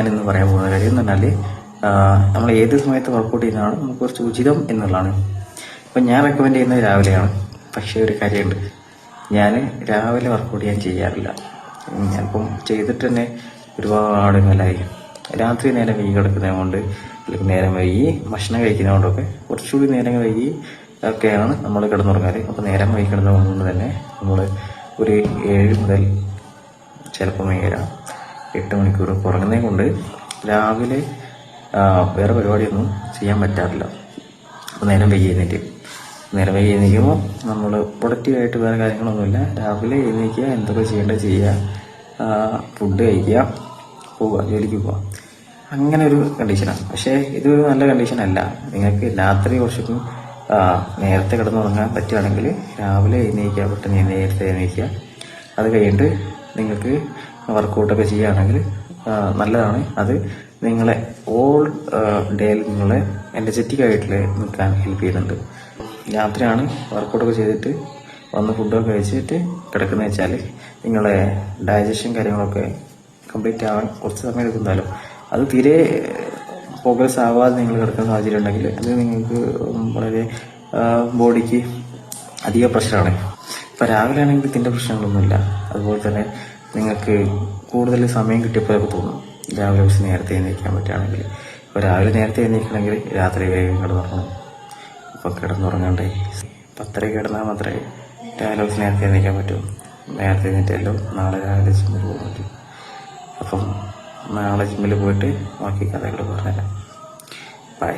ഞാൻ ഇന്ന് പറയാൻ പോകുന്ന കാര്യം എന്ന് പറഞ്ഞാൽ നമ്മൾ ഏത് സമയത്ത് വർക്കൗട്ട് ചെയ്യുന്നതാണ് നമുക്ക് കുറച്ച് ഉചിതം എന്നുള്ളതാണ്. അപ്പം ഞാൻ റെക്കമെൻഡ് ചെയ്യുന്നത് രാവിലെയാണ്. പക്ഷേ ഒരു കാര്യമുണ്ട്. ഞാൻ രാവിലെ വർക്കൗട്ട് ചെയ്യാൻ ചെയ്യാറില്ല. ഞാനിപ്പം ചെയ്തിട്ട് തന്നെ ഒരുപാട് മേലായി രാത്രി നേരം വൈകി കിടക്കുന്നത് കൊണ്ട് അല്ലെങ്കിൽ നേരം വൈകി ഭക്ഷണം കഴിക്കുന്നത് കൊണ്ടൊക്കെ കുറച്ചുകൂടി നേരം വൈകി ഒക്കെയാണ് നമ്മൾ കിടന്നുറങ്ങാറ് അപ്പോൾ നേരം വൈകി കിടന്നത് കൊണ്ട് തന്നെ നമ്മൾ ഒരു ഏഴ് മുതൽ ചിലപ്പോൾ ഏഴര എട്ട് മണിക്കൂർ ഉറങ്ങുന്നത് കൊണ്ട് രാവിലെ വേറെ പരിപാടിയൊന്നും ചെയ്യാൻ പറ്റാറില്ല. അപ്പോൾ നേരം വൈകി എഴുന്നേറ്റ്. നേരം വൈകി എഴുന്നേക്കുമ്പോൾ നമ്മൾ പ്രൊഡക്റ്റീവായിട്ട് വേറെ കാര്യങ്ങളൊന്നുമില്ല. രാവിലെ എഴുന്നേക്കുക എന്തൊക്കെ ചെയ്യേണ്ടത് ചെയ്യുക ഫുഡ് കഴിക്കുക പോവുക ജോലിക്ക് പോവുക. അങ്ങനെ ഒരു കണ്ടീഷനാണ് പക്ഷേ ഇതൊരു നല്ല കണ്ടീഷനല്ല നിങ്ങൾക്ക് രാത്രി കുറച്ചൊക്കെ നേരത്തെ കിടന്നുറങ്ങാൻ പറ്റുകയാണെങ്കിൽ രാവിലെ എഴുന്നേക്കുക പെട്ടെന്ന് നേരത്തെ എഴുന്നേക്കുക അത് കഴിഞ്ഞിട്ട് നിങ്ങൾക്ക് വർക്കൗട്ടൊക്കെ ചെയ്യുകയാണെങ്കിൽ നല്ലതാണ്. അത് നിങ്ങളെ ഓൾ ഡേയിൽ നിങ്ങളെ എനർജറ്റിക് ആയിട്ട് നിൽക്കാൻ ഹെൽപ്പ് ചെയ്യുന്നുണ്ട്. രാത്രിയാണ് വർക്കൗട്ടൊക്കെ ചെയ്തിട്ട് വന്ന് ഫുഡൊക്കെ കഴിച്ചിട്ട് കിടക്കുന്നത് വെച്ചാൽ നിങ്ങളെ ഡൈജഷൻ കാര്യങ്ങളൊക്കെ കംപ്ലീറ്റ് ആവാൻ കുറച്ച് സമയം എടുക്കുന്നാലും അത് തീരെ പ്രോഗ്രസ് ആവാതെ നിങ്ങൾ കിടക്കുന്ന സാഹചര്യം ഉണ്ടെങ്കിൽ അത് നിങ്ങൾക്ക് വളരെ ബോഡിക്ക് അധിക പ്രഷറാണ്. ഇപ്പോൾ രാവിലെ ആണെങ്കിൽ ഇതിന്റെ പ്രശ്നങ്ങളൊന്നുമില്ല. അതുപോലെ തന്നെ നിങ്ങൾക്ക് കൂടുതൽ സമയം കിട്ടിയപ്പോഴൊക്കെ തോന്നും രാവിലെ കുറച്ച് നേരത്തെ എഴുന്നേൽക്കാൻ പറ്റുകയാണെങ്കിൽ. ഇപ്പോൾ രാവിലെ നേരത്തെ എഴുന്നേൽക്കണമെങ്കിൽ രാത്രി വേഗം കിടന്നുറങ്ങണം. ഇപ്പോൾ കിടന്നുറങ്ങണ്ടേ പത്തര കിടന്നാൽ മാത്രമേ രാവിലെ കുറച്ച് നേരത്തെ എഴുന്നേൽക്കാൻ പറ്റൂ. നേരത്തെ എഴുന്നേറ്റല്ലോ നാളെ രാവിലെ ജിമ്മിൽ പോകാൻ പറ്റും. അപ്പം നാളെ ജിമ്മിൽ പോയിട്ട് ബാക്കി കഥകൾ പറഞ്ഞുതരാം. ബൈ